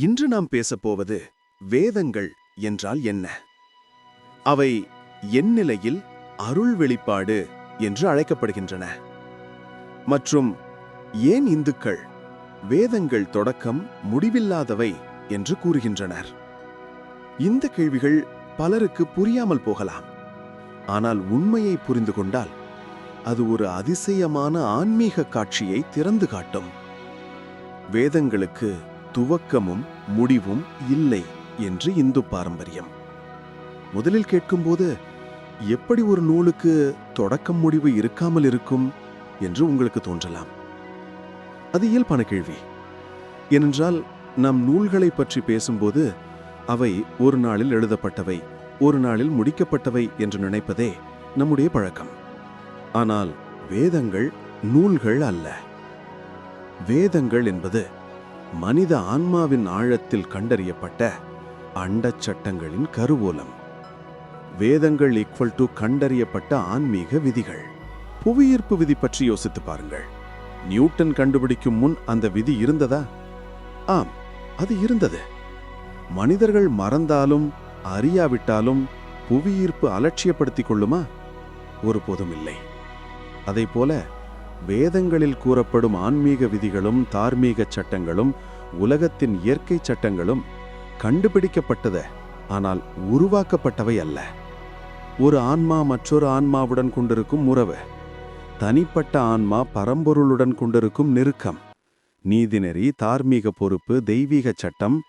இன்று நாம் பேசப்போவது வேதங்கள் என்றால் என்ன? அவை எந்நிலையில் அருள் வெளிப்பாடு என்று அழைக்கப்படுகின்றன. மற்றும் ஏன் இந்துக்கள் வேதங்கள் தொடக்கம் முடிவில்லாதவை என்று கூறுகின்றனர்? இந்த கேள்விகள் பலருக்கு புரியாமல் போகலாம். ஆனால் உண்மையை புரிந்து கொண்டால் அது ஒரு அதிசயமான ஆன்மீக காட்சியை திறந்து காட்டும். வேதங்களுக்கு துவக்கமும் முடிவும் இல்லை என்று இந்து பாரம்பரியம். முதலில் கேட்கும்போது எப்படி ஒரு நூலுக்கு தொடக்கம் முடிவு இருக்காமல் இருக்கும்? என்று உங்களுக்கு தோன்றலாம். அது இயல்பான கேள்வி. ஏனென்றால் நம் நூல்களை பற்றி பேசும்போது அவை ஒரு நாளில் எழுதப்பட்டவை ஒரு நாளில் முடிக்கப்பட்டவை என்று நினைப்பதே நம்முடைய பழக்கம். ஆனால் வேதங்கள் நூல்கள் அல்ல. வேதங்கள் என்பது மனித ஆன்மாவின் ஆழத்தில் கண்டறியப்பட்ட அண்டச் சட்டங்களின் கருவூலம். வேதங்கள் ஈக்குவல் டு கண்டறியப்பட்ட ஆன்மீக விதிகள். புவியீர்ப்பு விதி பற்றி யோசித்து பாருங்கள். நியூட்டன் கண்டுபிடிக்கும் முன் அந்த விதி இருந்ததா? ஆம் அது இருந்தது. மனிதர்கள் மறந்தாலும் அறியாவிட்டாலும் புவியீர்ப்பு அலட்சியப்படுத்திக் கொள்ளுமா? ஒருபோதும் இல்லை. அதைப்போல வேதங்களில் கூறப்படும் ஆன்மீக விதிகளும் தார்மீக சட்டங்களும் உலகத்தின் இயற்கை சட்டங்களும் கண்டுபிடிக்கப்பட்டது. ஆனால் உருவாக்கப்பட்டவை அல்ல. ஒரு ஆன்மா மற்றொரு ஆன்மாவுடன் கொண்டிருக்கும் உறவு. தனிப்பட்ட ஆன்மா பரம்பொருளுடன் கொண்டிருக்கும் நெருக்கம். நீதிநெறி தார்மீக பொறுப்பு தெய்வீக சட்டம்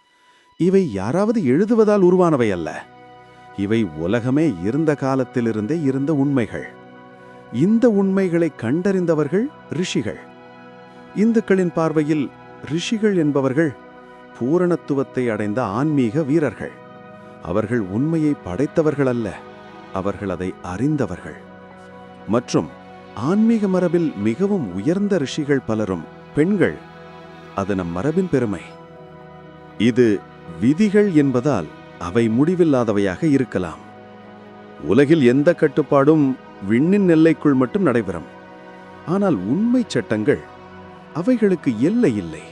இவை யாராவது எழுதுவதால் உருவானவை அல்ல. இவை உலகமே இருந்த காலத்திலிருந்தே இருந்த உண்மைகள். இந்த உண்மைகளை கண்டறிந்தவர்கள் ரிஷிகள். இந்துக்களின் பார்வையில் ரிஷிகள் என்பவர்கள் பூரணத்துவத்தை அடைந்த ஆன்மீக வீரர்கள். அவர்கள் உண்மையை படைத்தவர்கள் அல்ல அவர்கள் அதை அறிந்தவர்கள். மற்றும் ஆன்மீக மரபில் மிகவும் உயர்ந்த ரிஷிகள் பலரும் பெண்கள். அது நம் மரபின் பெருமை. இது விதிகள் என்பதால் அவை முடிவில்லாதவையாக இருக்கலாம். உலகில் எந்த கட்டுப்பாடும் விண்ணின் எல்லைக்குள் மட்டும் நடைபெறும். ஆனால் உண்மை சட்டங்கள் அவைகளுக்கு எல்லை இல்லை.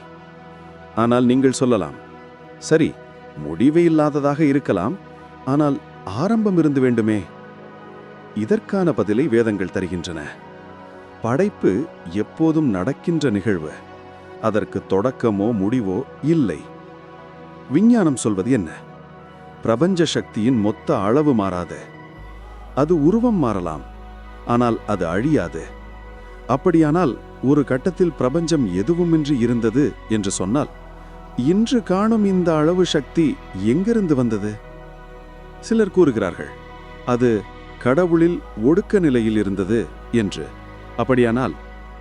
ஆனால் நீங்கள் சொல்லலாம் சரி முடிவே இல்லாததாக இருக்கலாம் ஆனால் ஆரம்பம் இருந்து வேண்டுமே. இதற்கான பதிலை வேதங்கள் தருகின்றன. படைப்பு எப்போதும் நடக்கின்ற நிகழ்வு. அதற்கு தொடக்கமோ முடிவோ இல்லை. விஞ்ஞானம் சொல்வது என்ன? பிரபஞ்ச சக்தியின் மொத்த அளவு மாறாது. அது உருவம் மாறலாம். ஆனால் அது அழியாது. அப்படியானால் ஒரு கட்டத்தில் பிரபஞ்சம் எதுவுமின்றி இருந்தது என்று சொன்னால் இன்று காணும் இந்த அளவு சக்தி எங்கிருந்து வந்தது? சிலர் கூறுகிறார்கள் அது கடவுளில் ஒடுக்க நிலையில் இருந்தது என்று. அப்படியானால்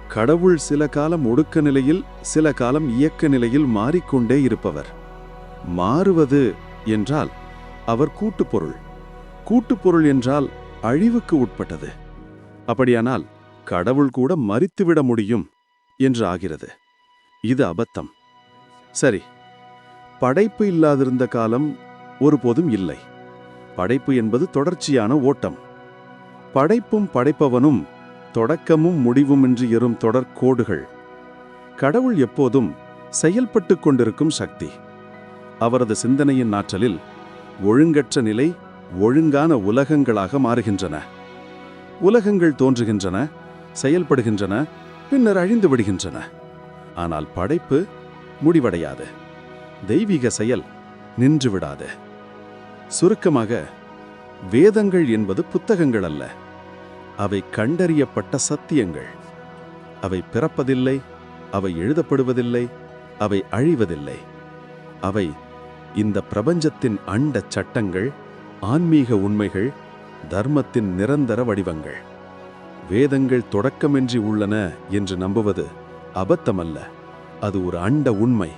கடவுள் சில காலம் ஒடுக்க நிலையில் சில காலம் இயக்க நிலையில் மாறிக்கொண்டே இருப்பவர். மாறுவது என்றால் அவர் கூட்டுப்பொருள் கூட்டுப்பொருள் என்றால் அழிவுக்கு உட்பட்டது. அப்படியானால் கடவுள் கூட மறித்துவிட முடியும் என்று ஆகிறது. இது அபத்தம். சரி படைப்பு இல்லாதிருந்த காலம் ஒருபோதும் இல்லை. படைப்பு என்பது தொடர்ச்சியான ஓட்டம். படைப்பும் படைப்பவனும் தொடக்கமும் முடிவுமின்றி எறும் தொடர்கோடுகள் கடவுள் எப்போதும் செயல்பட்டு கொண்டிருக்கும் சக்தி. அவரது சிந்தனையின் ஆற்றலில் ஒழுங்கற்ற நிலை ஒழுங்கான உலகங்களாக மாறுகின்றன. உலகங்கள் தோன்றுகின்றன செயல்படுகின்றன பின்னர் அழிந்து விடுகின்றன. ஆனால் படைப்பு முடிவடையாது. தெய்வீக செயல் நின்று விடாது. சுருக்கமாக வேதங்கள் என்பது புத்தகங்கள் அல்ல. அவை கண்டறியப்பட்ட சத்தியங்கள். அவை பிறப்பதில்லை அவை எழுதப்படுவதில்லை அவை அழிவதில்லை. அவை இந்த பிரபஞ்சத்தின் அண்ட சட்டங்கள் ஆன்மீக உண்மைகள் தர்மத்தின் நிரந்தர வடிவங்கள். வேதங்கள் தொடக்கமின்றி உள்ளன என்று நம்புவது அபத்தமல்ல. அது ஒரு அண்ட உண்மை.